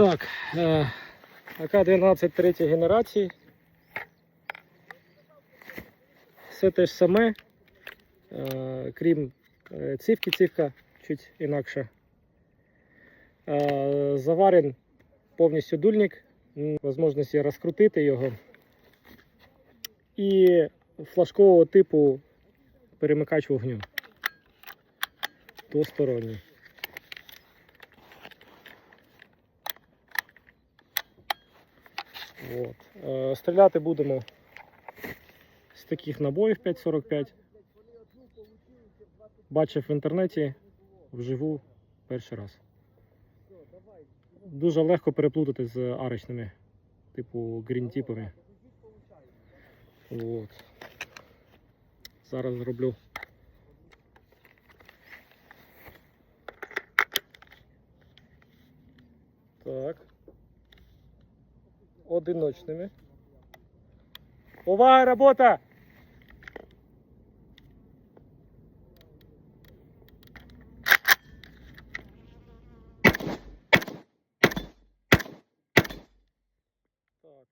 Так, е, АК-12 третьої генерації. Все те ж саме, е, крім е, цівки, цівка чуть інакше. Е, Заварен повністю дульник, можливість розкрутити його. І флажкового типу перемикач вогню. Двосторонній. От. Е, Стріляти будемо з таких набоїв 5,45. Бачив в інтернеті вживу перший раз. Дуже легко переплутати з арочними, типу грінтіпами. От. Зараз зроблю. Так. Одиночними. Увага, робота! Так.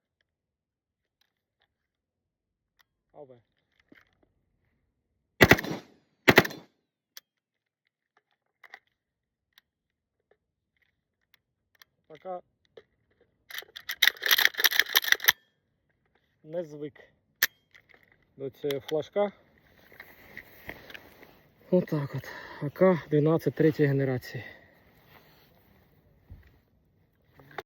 Аве. Пока не звик до цього флажка. Отак от. АК-12 третьої генерації.